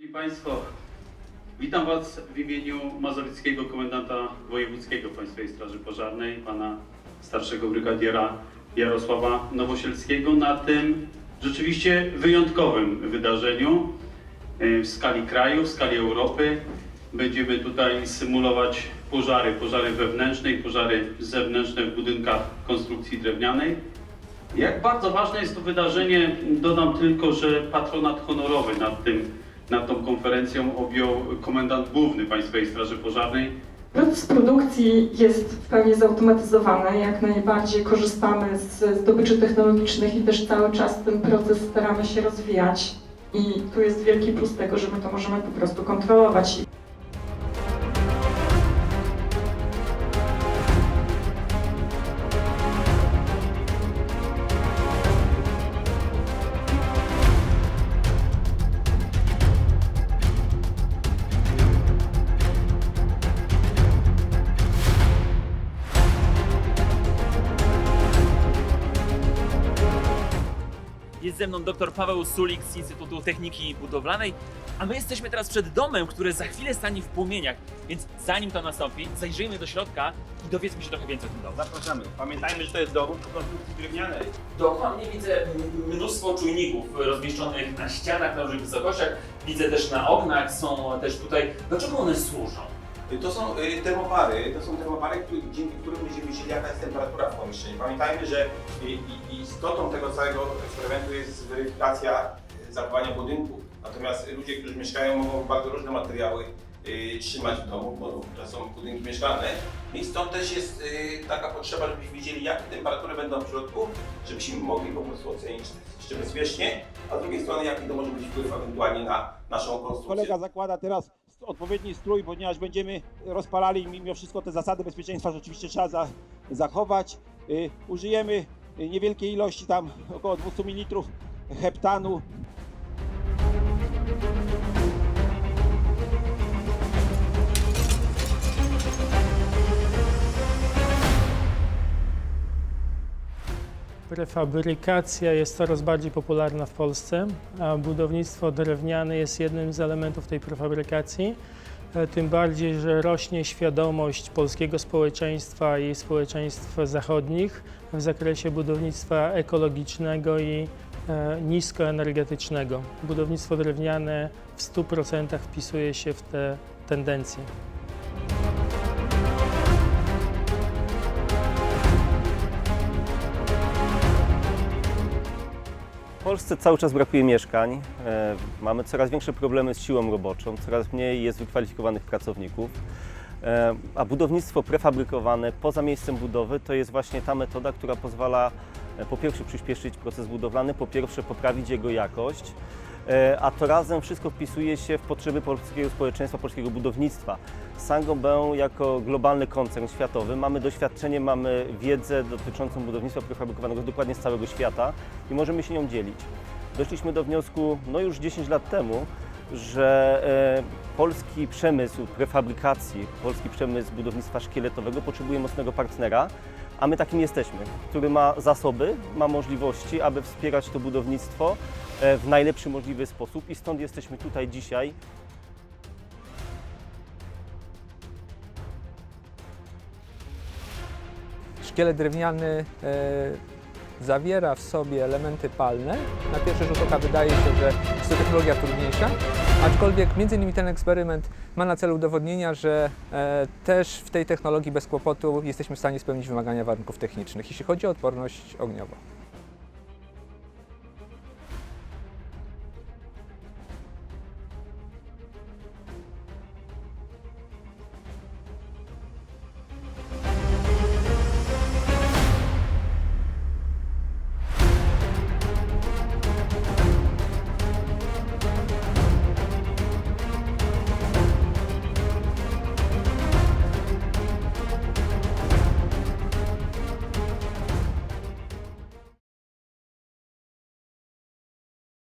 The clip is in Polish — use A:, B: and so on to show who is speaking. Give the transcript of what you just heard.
A: Szanowni Państwo, witam Was w imieniu Mazowieckiego Komendanta Wojewódzkiego Państwowej Straży Pożarnej, Pana starszego brygadiera Jarosława Nowosielskiego na tym rzeczywiście wyjątkowym wydarzeniu e, w skali kraju, w skali Europy. Będziemy tutaj symulować pożary, pożary wewnętrzne i pożary zewnętrzne w budynkach konstrukcji drewnianej. Jak bardzo ważne jest to wydarzenie, dodam tylko, że patronat honorowy nad, tym, nad tą konferencją objął komendant główny Państwowej Straży Pożarnej.
B: Proces produkcji jest w pełni zautomatyzowany, jak najbardziej korzystamy z zdobyczy technologicznych i też cały czas ten proces staramy się rozwijać. I tu jest wielki plus tego, że my to możemy po prostu kontrolować.
C: Jest ze mną dr Paweł Sulik z Instytutu Techniki Budowlanej, a my jesteśmy teraz przed domem, który za chwilę stanie w płomieniach. Więc zanim to nastąpi, zajrzyjmy do środka i dowiedzmy się trochę więcej o tym domu.
D: Zapraszamy. Pamiętajmy, że to jest dowód konstrukcji drewnianej.
C: Dookoła mnie widzę mnóstwo czujników rozmieszczonych na ścianach na różnych wysokościach. Widzę też na oknach, są też tutaj. Do czego one służą?
D: To są y, termopary, to są termopary, który, dzięki którym będziemy wiedzieli jaka jest temperatura pomieszczeniu. Pamiętajmy, że istotą tego całego eksperymentu jest weryfikacja y, zachowania budynku. Natomiast ludzie, którzy mieszkają mogą bardzo różne materiały y, trzymać w domu, bo to są budynki mieszkalne. I stąd też jest y, taka potrzeba, żebyśmy wiedzieli jakie temperatury będą w środku, żebyśmy mogli po prostu ocenić jeszcze bezpiecznie, a z drugiej strony jaki to może być wpływ ewentualnie na naszą konstrukcję.
E: Kolega zakłada teraz odpowiedni strój, ponieważ będziemy rozpalali mimo wszystko te zasady bezpieczeństwa rzeczywiście trzeba za, zachować. Y, użyjemy y, niewielkiej ilości tam około 200 ml heptanu.
F: Prefabrykacja jest coraz bardziej popularna w Polsce, a budownictwo drewniane jest jednym z elementów tej prefabrykacji. E, Tym bardziej, że rośnie świadomość polskiego społeczeństwa i społeczeństw zachodnich w zakresie budownictwa ekologicznego i e, niskoenergetycznego. Budownictwo drewniane w 100% wpisuje się w te tendencje.
G: W Polsce cały czas brakuje mieszkań. E, Mamy coraz większe problemy z siłą roboczą, coraz mniej jest wykwalifikowanych pracowników. E, A budownictwo prefabrykowane poza miejscem budowy to jest właśnie ta metoda, która pozwala e, po pierwsze przyspieszyć proces budowlany, po pierwsze poprawić jego jakość, a to razem wszystko wpisuje się w potrzeby polskiego społeczeństwa, polskiego budownictwa. Saint-Gobain jako globalny koncern światowy mamy doświadczenie, mamy wiedzę dotyczącą budownictwa prefabrykowanego dokładnie z całego świata i możemy się nią dzielić. Doszliśmy do wniosku, no już 10 lat temu, że e, polski przemysł prefabrykacji, polski przemysł budownictwa szkieletowego potrzebuje mocnego partnera, a my takim jesteśmy, który ma zasoby, ma możliwości, aby wspierać to budownictwo e, w najlepszy możliwy sposób i stąd jesteśmy tutaj dzisiaj.
H: Szkielet drewniany e, zawiera w sobie elementy palne. Na pierwszy rzut oka wydaje się, że jest to technologia trudniejsza, aczkolwiek między innymi ten eksperyment ma na celu udowodnienie, że e, też w tej technologii bez kłopotu jesteśmy w stanie spełnić wymagania warunków technicznych, jeśli chodzi o odporność ogniową.